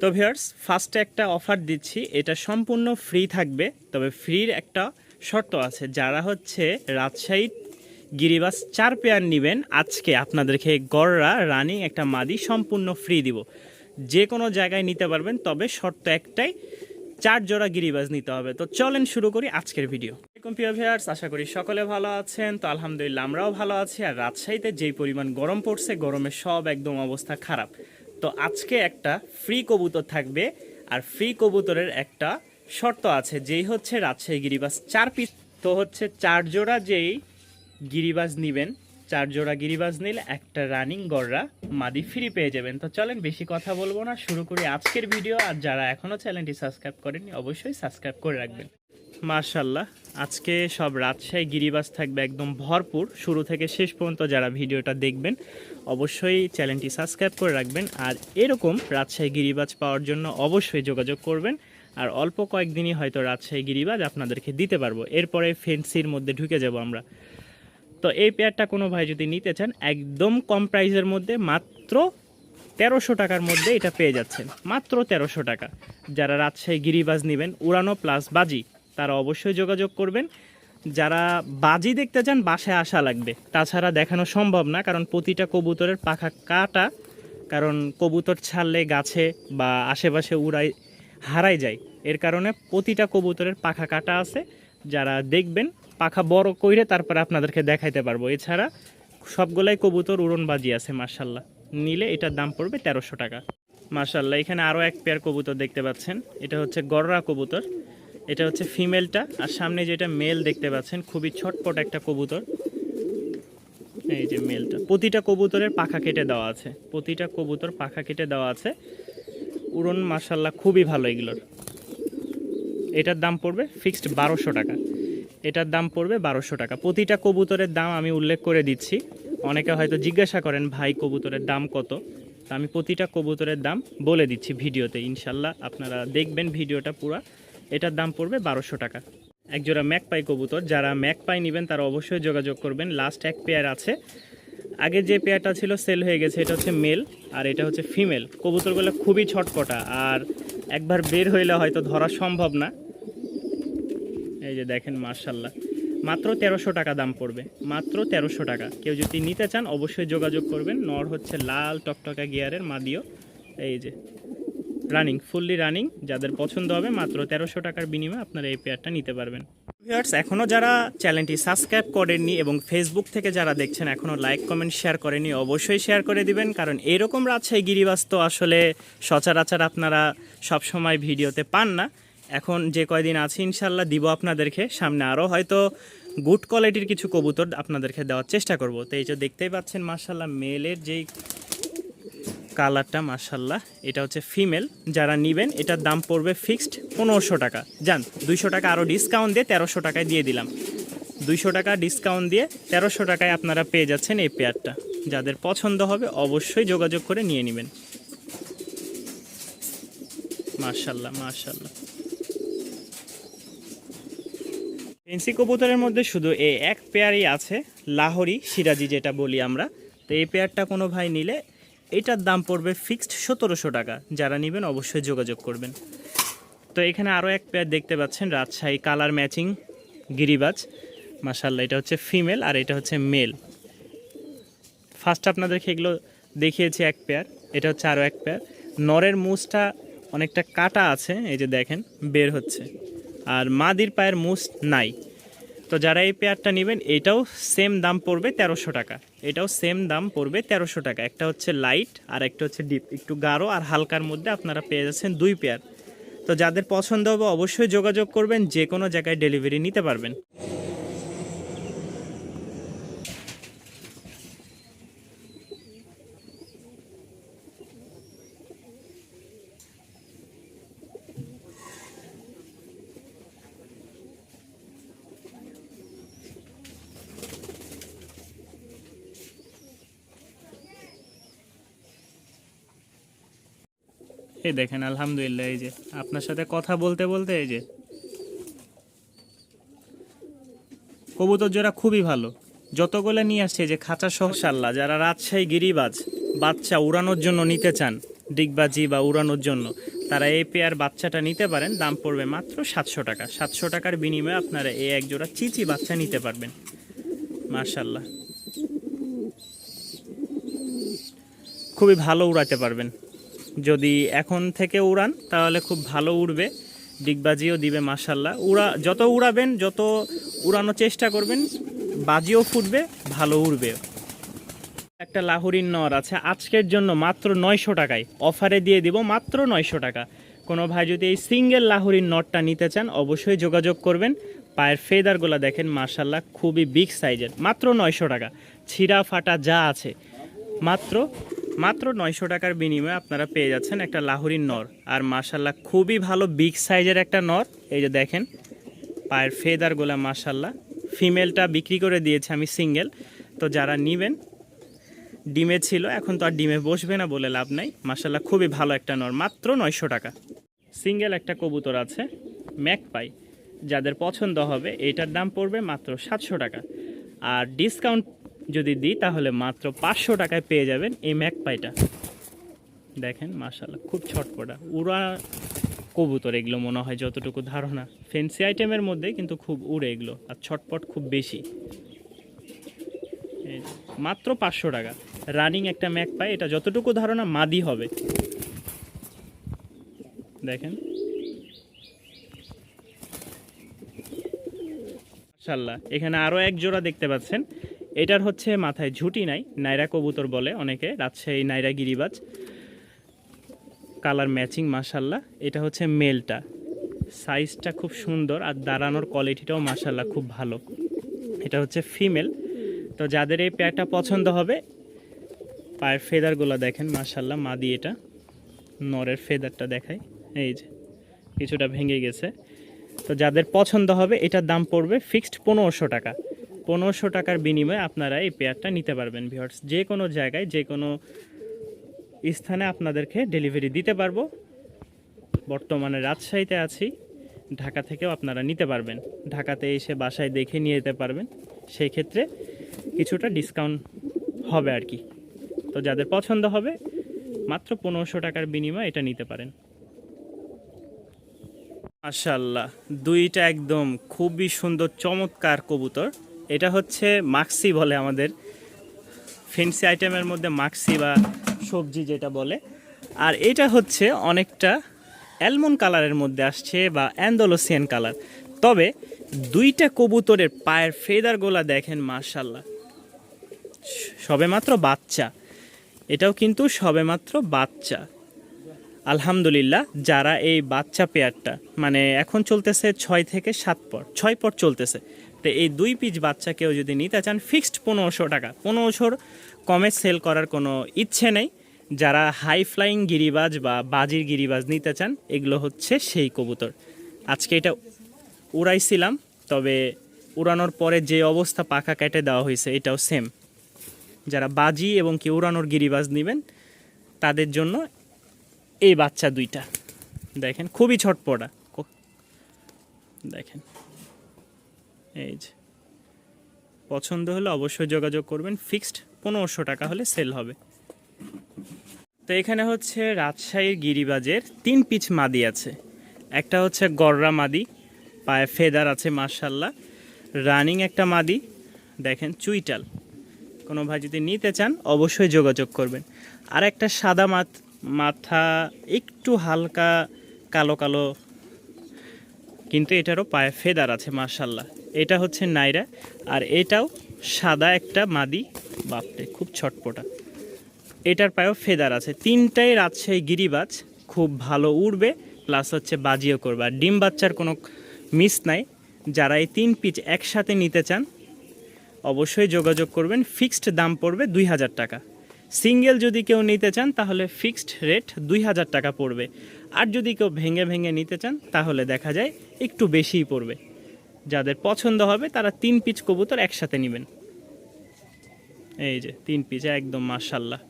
তো ভিয়ার্স ফার্স্টে একটা অফার দিচ্ছি। এটা সম্পূর্ণ ফ্রি থাকবে, তবে ফ্রির একটা শর্ত আছে। যারা হচ্ছে রাজশাহী গিরিবাস চার পেয়ার নেবেন, আজকে আপনাদেরকে গড়রা, রানিং, একটা মাদি সম্পূর্ণ ফ্রি দিব। যে কোনো জায়গায় নিতে পারবেন, তবে শর্ত একটাই, চার জোড়া গিরিবাজ নিতে হবে। তো চলেন শুরু করি আজকের ভিডিও প্রিয় ভিউয়ার্স, আশা করি সকলে ভালো আছেন। তো আলহামদুলিল্লাহ, আমরাও ভালো আছি। আর রাজশাহীতে যেই পরিমাণ গরম পড়ছে, গরমে সব একদম অবস্থা খারাপ। তো আজকে একটা ফ্রি কবুতর থাকবে, আর ফ্রি কবুতরের একটা শর্ত আছে, যেই হচ্ছে রাজশাহী গিরিবাজ চার পিস, তো হচ্ছে চার জোড়া যেই গিরিবাজ নিবেন, চার জোড়া গিরিবাজ নিলে একটা রানিং গররা মাদি ফ্রি পেয়ে যাবেন। তো চলেন বেশি কথা বলব না, শুরু করি আজকের ভিডিও আর যারা এখনও চ্যানেলটি সাবস্ক্রাইব করেনি অবশ্যই সাবস্ক্রাইব করে রাখবেন। মার্শাল্লাহ আজকে সব রাজশাহী গিরিবাজ থাকবে একদম ভরপুর। শুরু থেকে শেষ পর্যন্ত যারা ভিডিওটা দেখবেন, অবশ্যই চ্যানেলটি সাবস্ক্রাইব করে রাখবেন। আর এরকম রাজশাহী গিরিবাজ পাওয়ার জন্য অবশ্যই যোগাযোগ করবেন। আর অল্প কয়েকদিনই হয়তো রাজশাহী গিরিবাজ আপনাদেরকে দিতে পারব। এরপরে ফেন্সির মধ্যে ঢুকে যাব আমরা। তো এই পেয়ারটা কোনো ভাই যদি নিতে চান, একদম কম প্রাইসের মধ্যে মাত্র তেরোশো টাকার মধ্যে এটা পেয়ে যাচ্ছেন। মাত্র তেরোশো টাকা। যারা রাজশাহী গিরিবাজ নেবেন, উড়ানো প্লাস বাজি। তারা অবশ্যই যোগাযোগ করবেন। যারা বাজি দেখতে চান, বাসায় আসা লাগবে। তাছাড়া দেখানো সম্ভব না, কারণ প্রতিটা কবুতরের পাখা কাটা, কারণ কবুতর ছাড়লে গাছে বা আশেপাশে উড়াই, হারাই যায়। এর কারণে প্রতিটা কবুতরের পাখা কাটা আছে। যারা দেখবেন, পাখা বড় কইরে তারপরে আপনাদেরকে দেখাইতে পারব। এছাড়া সবগুলাই কবুতর উড়নবাজি আছে মার্শাল্লাহ নিলে এটার দাম পড়বে তেরোশো টাকা। মার্শাল্লাহ এখানে আরও এক পেয়ার কবুতর দেখতে পাচ্ছেন। এটা হচ্ছে গররা কবুতর। এটা হচ্ছে ফিমেলটা। আর সামনে যেটা মেল দেখতে পাচ্ছেন, খুবই ছটপট একটা কবুতর। এই যে মেলটা। প্রতিটা কবুতরের পাখা কেটে দেওয়া আছে। প্রতিটা কবুতর পাখা কেটে দেওয়া আছে। উড়ন মার্শাল্লাহ খুবই ভালো এগুলোর। এটার দাম পড়বে ফিক্সড বারোশো টাকা। এটার দাম পড়বে বারোশো টাকা। প্রতিটা কবুতরের দাম আমি উল্লেখ করে দিচ্ছি। অনেকে হয়তো জিজ্ঞাসা করেন, ভাই, কবুতরের দাম কত? তা আমি প্রতিটা কবুতরের দাম বলে দিচ্ছি ভিডিওতে ইনশাল্লাহ আপনারা দেখবেন ভিডিওটা পুরা। এটার দাম পড়বে বারোশো টাকা। একজোড়া ম্যাকপাই কবুতর, যারা ম্যাকপাই নেবেন তারা অবশ্যই যোগাযোগ করবেন। লাস্ট এক পেয়ার আছে। আগে যে পেয়ারটা ছিল সেল হয়ে গেছে, এটা হচ্ছে মেল আর এটা হচ্ছে ফিমেল। কবুতরগুলো খুবই ছটপটা আর একবার বের হইলে হয়তো ধরা সম্ভব না। এই যে দেখেন মার্শাল্লাহ মাত্র তেরোশো টাকা দাম পড়বে, মাত্র তেরোশো টাকা। কেউ যদি নিতে চান, অবশ্যই যোগাযোগ করবেন। নর হচ্ছে লাল টকটকা গিয়ারের মাদিও। এই যে রানিং ফুললি রানিং যাদের পছন্দ হবে মাত্র তেরোশো টাকার বিনিময়ে আপনারা এই পেয়ারটা নিতে পারবেন। ভিউয়ার্স এখনও যারা চ্যানেলটি সাবস্ক্রাইব করেননি এবং ফেসবুক থেকে যারা দেখছেন এখনও লাইক কমেন্ট শেয়ার করেনি অবশ্যই শেয়ার করে দিবেন, কারণ এরকম রাজশাহী গিরিবাস তো আসলে সচরাচর আপনারা সবসময় ভিডিওতে পান না। এখন যে কয়দিন আছে ইনশাল্লাহ দিব আপনাদেরকে। সামনে আরও হয়তো গুড কোয়ালিটির কিছু কবুতর আপনাদেরকে দেওয়ার চেষ্টা করব। তো এই যে দেখতেই পাচ্ছেন মার্শাল্লাহ মেলের যেই কালারটা মার্শাল্লাহ এটা হচ্ছে ফিমেল। যারা নেবেন, এটার দাম পড়বে ফিক্সড পনেরোশো টাকা। যান, দুইশো টাকা আরও ডিসকাউন্ট দিয়ে তেরোশো টাকায় দিয়ে দিলাম। দুইশো টাকা ডিসকাউন্ট দিয়ে তেরোশো টাকায় আপনারা পেয়ে যাচ্ছেন এই পেয়ারটা। যাদের পছন্দ হবে, অবশ্যই যোগাযোগ করে নিয়ে নেবেন। মার্শাল্লাহ মার্শাল্লাহ ফেন্সি কবুতরের মধ্যে শুধু এই এক পেয়ারই আছে, লাহোরি, সিরাজি যেটা বলি আমরা। তো এই পেয়ারটা কোনো ভাই নিলে এটার দাম পড়বে ফিক্সড সতেরোশো টাকা। যারা নেবেন অবশ্যই যোগাযোগ করবেন। তো এখানে আরও এক পেয়ার দেখতে পাচ্ছেন, রাজশাহী কালার ম্যাচিং গিরিবাজ। মাসাল্লাহ এটা হচ্ছে ফিমেল আর এটা হচ্ছে মেল ফার্স্ট আপনাদেরকে এগুলো দেখিয়েছি এক পেয়ার এটা হচ্ছে আরও এক পেয়ার নরের মুসটা অনেকটা কাটা আছে, এই যে দেখেন, বের হচ্ছে। আর মাদির পায়ের মুস নাই। তো যারা এই পেয়ারটা নেবেন, এটাও সেম দাম পড়বে তেরোশো টাকা। এটাও সেম দাম পড়বে তেরোশো টাকা। একটা হচ্ছে লাইট আর একটা হচ্ছে ডিপ একটু গাঢ় আর হালকার মধ্যে আপনারা পেয়ে যাচ্ছেন দুই পেয়ার তো যাদের পছন্দ হবে অবশ্যই যোগাযোগ করবেন যে কোনো জায়গায় ডেলিভারি নিতে পারবেন। এই দেখেন, আলহামদুলিল্লাহ, এই যে। আপনার সাথে কথা বলতে বলতে এই যে, কবুতর জোড়া খুবই ভালো। যতগুলো নিয়ে আসছে যে খাঁচা সহ সাল্লাহ যারা রাজশাহী গিরিবাজ বাচ্চা উড়ানোর জন্য নিতে চান, ডিগবাজি বা উড়ানোর জন্য, তারা এই পেয়ার বাচ্চাটা নিতে পারেন, দাম পড়বে মাত্র সাতশো টাকা। সাতশো টাকার বিনিময়ে আপনারা এই এক জোড়া চিচি বাচ্চা নিতে পারবেন। মার্শাল্লাহ খুবই ভালো উড়াতে পারবেন। যদি এখন থেকে উড়ান, তাহলে খুব ভালো উড়বে। ডিগবাজিও দিবে মাসাল্লাহ উড়া, যত উড়াবেন, যত উড়ানোর চেষ্টা করবেন, বাজিও ফুটবে, ভালো উড়বে। একটা লাহুরির নর আছে, আজকের জন্য মাত্র নয়শো টাকায়। অফারে দিয়ে দিব মাত্র নয়শো টাকা। কোনো ভাই যদি এই সিঙ্গেল লাহুরির নটটা নিতে চান, অবশ্যই যোগাযোগ করবেন। পায়ের ফেদারগুলো দেখেন মার্শাল্লাহ খুবই বিগ সাইজের মাত্র নয়শো টাকা। ছিঁড়া ফাটা যা আছে, মাত্র মাত্র নয়শো টাকার বিনিময়ে আপনারা পেয়ে যাচ্ছেন একটা লাহুরির নর। আর মার্শাল্লাহ খুবই ভালো বিগ সাইজের একটা নর। এই যে দেখেন, পায়ের ফেদার গোলা মার্শাল্লাহ ফিমেলটা বিক্রি করে দিয়েছে আমি সিঙ্গেল। তো যারা নেবেন, ডিমে ছিল, এখন তো আর ডিমে বসবে না বলে লাভ নাই। মার্শাল্লাহ খুবই ভালো একটা নর, মাত্র নয়শো টাকা। সিঙ্গেল একটা কবুতর আছে ম্যাক পাই যাদের পছন্দ হবে, এটার দাম পড়বে মাত্র সাতশো টাকা। আর ডিসকাউন্ট যদি দিই, তাহলে মাত্র পাঁচশো টাকায় পেয়ে যাবেন এই ম্যাক পাইটা দেখেন মার্শাল্লাহ খুব ছটপটা। উড়া কবুতর এগুলো মনে হয় যতটুকু ধারণা। ফেন্সি আইটেমের মধ্যে কিন্তু খুব উড়ে এগুলো, আর ছটপট খুব বেশি। মাত্র পাঁচশো টাকা। রানিং একটা ম্যাক পাই এটা যতটুকু ধারণা, মাদি হবে। দেখেন। মাশাল্লাহ এখানে আরও এক জোড়া দেখতে পাচ্ছেন। এটার হচ্ছে মাথায় ঝুটি নাই, নাইরা কবুতর বলে অনেকে, রাজশাহী নাইরা গিরিবাজ। কালার ম্যাচিং, মাশাল্লাহ। এটা হচ্ছে মেলটা। সাইজটা খুব সুন্দর আর দাঁড়ানোর কোয়ালিটিটাও মাশাল্লাহ খুব ভালো। এটা হচ্ছে ফিমেল। তো যাদের এই পেয়ারটা পছন্দ হবে, পায়ের ফেদারগুলো দেখেন, মাশাল্লাহ, মাদি এটা। নরের ফেদারটা দেখাই। এই যে, কিছুটা ভেঙে গেছে। তো যাদের পছন্দ হবে, এটার দাম পড়বে ফিক্সড পনেরোশো টাকা। পনেরোশো টাকার বিনিময়ে আপনারা এই পেয়ারটা নিতে পারবেন ভিউয়ার্স যে কোনো জায়গায়, যে কোনো স্থানে আপনাদেরকে ডেলিভারি দিতে পারব। বর্তমানে রাজশাহীতে আছি, ঢাকা থেকেও আপনারা নিতে পারবেন। ঢাকাতে এসে বাসায় দেখে নিয়ে যেতে পারবেন। সেই ক্ষেত্রে কিছুটা ডিসকাউন্ট হবে আর কি। তো যাদের পছন্দ হবে, মাত্র পনেরোশো টাকার বিনিময়ে এটা নিতে পারেন। মাশাল্লাহ দুইটা একদম খুবই সুন্দর, চমৎকার কবুতর। এটা হচ্ছে মাক্সি বলে আমাদের। ফেন্সি আইটেমের মধ্যে মাক্সি বা সবজি যেটা বলে। আর এটা হচ্ছে অনেকটা অ্যালমন কালারের মধ্যে আসছে বা অ্যান্ডোলোসিয়ান কালার তবে দুইটা কবুতরের পায়ের ফেদারগুলা দেখেন মার্শাল্লাহ সবেমাত্র বাচ্চা। এটাও কিন্তু সবেমাত্র বাচ্চা। আলহামদুলিল্লাহ, যারা এই বাচ্চা পেয়ারটা মানে এখন চলতেছে ছয় থেকে সাত পর, ছয় পর চলতেছে। তো এই দুই পিস বাচ্চা কেউ যদি নিতে চান, ফিক্সড পনেরোশো টাকা। পনেরোশোর কমে সেল করার কোনো ইচ্ছে নেই। যারা হাই ফ্লাইং গিরিবাজ বা বাজির গিরিবাজ নিতে চান, এগুলো হচ্ছে সেই কবুতর। আজকে এটা উড়াইছিলাম, তবে উড়ানোর পরে যে অবস্থা পাখা কেটে দেওয়া হয়েছে, এটাও সেম যারা বাজি এবং কি উড়ানোর গিরিবাজ নেবেন, তাদের জন্য এই বাচ্চা দুইটা। দেখেন, খুবই ছটপটা। দেখেন। এই যে। পছন্দ হলে অবশ্যই যোগাযোগ করবেন। ফিক্সড পনেরোশো টাকা হলে সেল হবে। তো এখানে হচ্ছে রাজশাহীর গিরিবাজের তিন পিচ মাদি আছে। একটা হচ্ছে গররা মাদি, পায়ে ফেদার আছে মার্শাল্লাহ রানিং একটা মাদি, দেখেন চুইটাল। কোনো ভাই যদি নিতে চান, অবশ্যই যোগাযোগ করবেন। আর একটা সাদা মাথ মাথা একটু হালকা কালো কালো, কিন্তু এটারও পায়ে ফেদার আছে মার্শাল্লাহ এটা হচ্ছে নাইরা, আর এটাও সাদা একটা মাদি। বাপরে, খুব ছটপটা। এটার পায়েও ফেদার আছে। তিনটাই রাজশাহী গিরিবাজ, খুব ভালো উড়বে প্লাস হচ্ছে বাজিও করবে। আর ডিম বাচ্চার কোনো মিস নাই। যারা এই তিন পিচ একসাথে নিতে চান, অবশ্যই যোগাযোগ করবেন। ফিক্সড দাম পড়বে দুই হাজার টাকা। সিঙ্গেল যদি কেউ নিতে চান, তাহলে ফিক্সড রেট দুই হাজার টাকা পড়বে। আর যদি কেউ ভেঙে ভেঙে নিতে চান, তাহলে দেখা যায় একটু বেশিই পড়বে। যাদের পছন্দ হবে, তারা তিন পিচ কবুতর একসাথে নেবেন। এই যে, তিন পিচ, একদম মার্শাল্লাহ